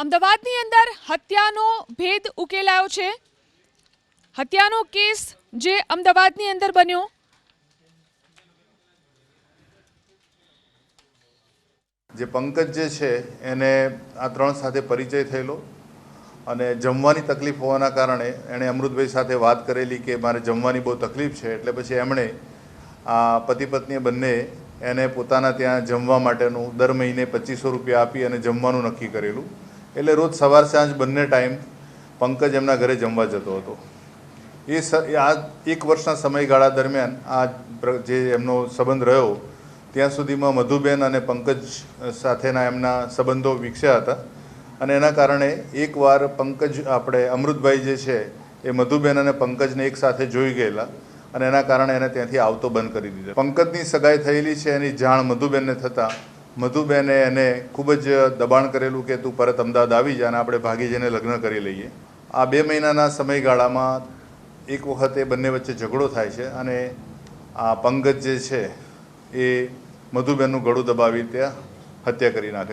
અમદાવાદની અંદર હત્યાનો ભેદ ઉકેલાયો છે. હત્યાનો કેસ જે અમદાવાદની અંદર બન્યો. જે પંકજ જે છે, એને આ ત્રણ સાથે પરિચય થયેલો અને જમવાની તકલીફ હોવાના કારણે એણે અમૃતભાઈ સાથે વાત કરેલી કે મારે જમવાની બહુ તકલીફ છે, એટલે પછી એમણે આ પતિ પત્ની બંને એને પોતાના ત્યાં જમવા માટેનું દર મહિને પચીસો રૂપિયા આપી અને જમવાનું નક્કી કરેલું. એટલે રોજ સવાર સાંજ બંને ટાઈમ પંકજ એમના ઘરે જમવા જતો હતો. એ આ એક વર્ષના સમયગાળા દરમિયાન આ જે એમનો સંબંધ રહ્યો, ત્યાં સુધીમાં મધુબેન અને પંકજ સાથેના એમના સંબંધો વિકસ્યા હતા. અને એના કારણે એકવાર પંકજ આપણે અમૃતભાઈ જે છે, એ મધુબેન અને પંકજને એક સાથે જોઈ ગયેલા અને એના કારણે એને ત્યાંથી આવતો બંધ કરી દીધો. પંકજની સગાઈ થયેલી છે એની જાણ મધુબેનને થતાં મધુબેને એને ખૂબ જ દબાણ કરેલું કે તું પરત અમદાવાદ આવી જા અને આપણે ભાગી જઈને લગ્ન કરી લઈએ. આ બે મહિનાના સમયગાળામાં એક વખત એ બંને વચ્ચે ઝઘડો થાય છે અને આ પંકજ જે છે એ મધુબેનનું ગળું દબાવી ત્યાં હત્યા કરી નાખે